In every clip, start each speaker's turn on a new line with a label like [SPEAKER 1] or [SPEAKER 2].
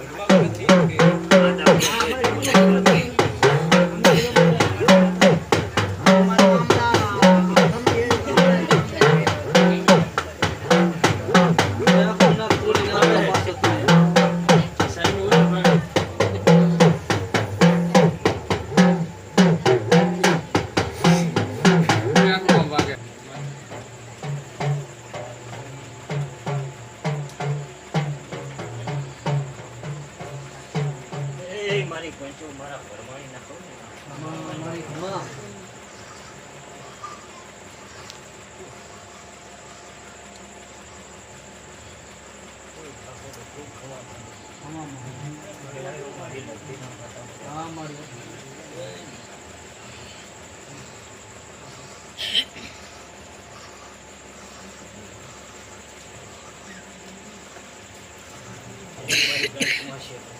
[SPEAKER 1] Thank you. એ મારી પંચો મારા ભરમાણી નાખો ને મારી ગળમાં છે એ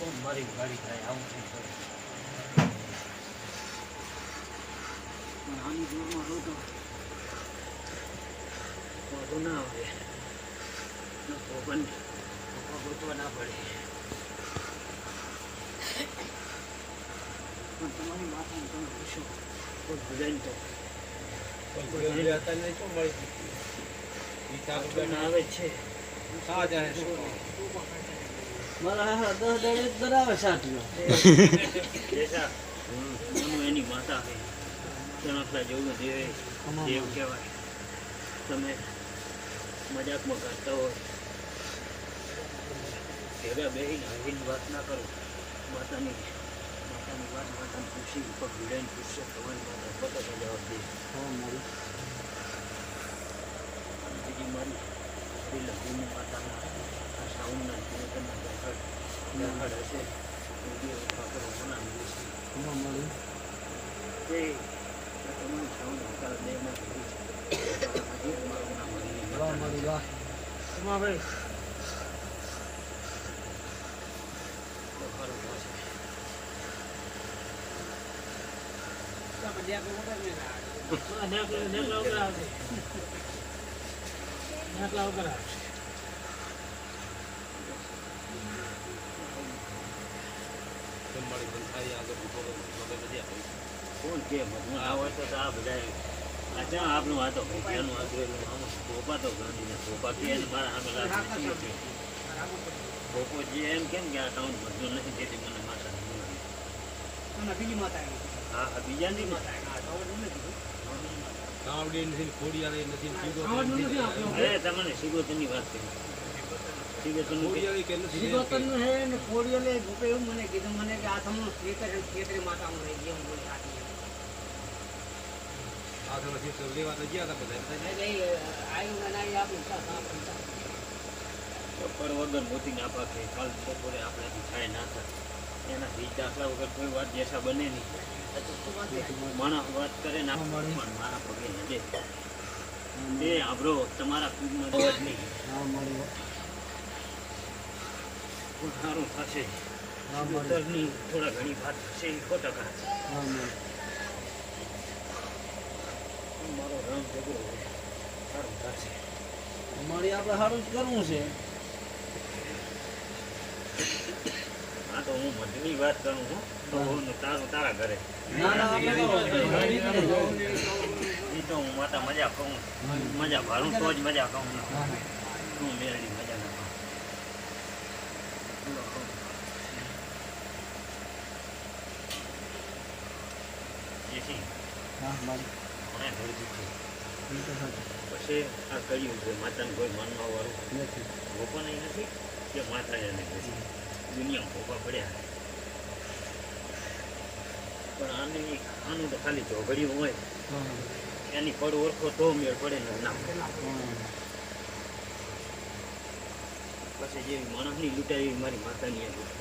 [SPEAKER 1] મારી ગાડી થાય આવું થઈ ગયું નાની દૂરમાં રહું તો વાંધો ના આવે. ન તો પણ પપ્પા ગોતવા ના પડે. પણ તમારી માથાને તમે પૂછો કોઈ ભૂલાય તો. આવે છે.
[SPEAKER 2] મારા દસ દાડે જ સાટલો
[SPEAKER 1] એની માતા છે જણકલા જેવું દેવ. દેવ કહેવાય. તમે મજાકમાં કરતા હોય. ભેગા વાત ના કરો. માતાની માતાની વાત માતાને પૂછી ઉપર ભીડાઈને પૂછશે તમારી માતા પોતાનો જવાબ દે. બીજી મારી શ્રી લક્ષ્મી માતાના આ શ્રાવણના જીવનના દહડ દહડ હશે એ તમારું સાઉન્ડ હકાર દેવના ભેગી છે મારું નામ હરિની ઉમાભાઈ તો ખરું થશે. હા, નેકલા- નેકલા વગર આવશે. નેકલા વગર આવશે. કોણ કે ભગવાન આ હોય તો આ બધા આ આપનું આપણું આ તો ભગવાનનું આદરેલું તો ગાંધીને ભોપા કે ને મારા સામે હોતી. જે એમ કેમ કે આ ટાઉન મજૂર નથી તેથી મને માતા હા હા બીજાની તમને સિગોતરની વાત કરી.
[SPEAKER 2] આપણું આપણું
[SPEAKER 1] વગર મોતી ના પાકે કાલ બપોરે આપણાથી થાય ના થાય એના બીજ દાખલા વગર કોઈ વાત જેસા બને નહીં? માણસ વાત કરે ના પણ મારા પગે નડે એ આબરો તમારા કુદમાં અવાજ નહીં. સારું થશે. થોડા ઘણી વાત થશે, એ સો ટકા મારો રામ ઝઘડો સારું થશે.
[SPEAKER 2] અમારે આપણે સારું જ કરવું છે.
[SPEAKER 1] આ તો હું મધની વાત કરું છું તો હું. તારું તારા ઘરે.
[SPEAKER 2] ના ના આપણે કરો.
[SPEAKER 1] એ તો હું. માતા મજા કહું મજા ભાડું તો જ મજા કહું હું. મેળવી મજા ના કહું જેથી
[SPEAKER 2] હા મારી.
[SPEAKER 1] મને ધરતી છે
[SPEAKER 2] એ તો સાચું.
[SPEAKER 1] પછી આ કહ્યું છે માતાને કોઈ માનવા વાળું.
[SPEAKER 2] નથી.
[SPEAKER 1] ભોપા નહીં નથી કે માતા નથી દુનિયા ભોગવા પડ્યા પણ આની આનું તો ખાલી ઝોગડ્યું હોય. એની પડ ઓળખો તો મેળ પડે ને ના. પછી જેવી માણસની લૂંટાય એવી મારી માતાની લૂંટાય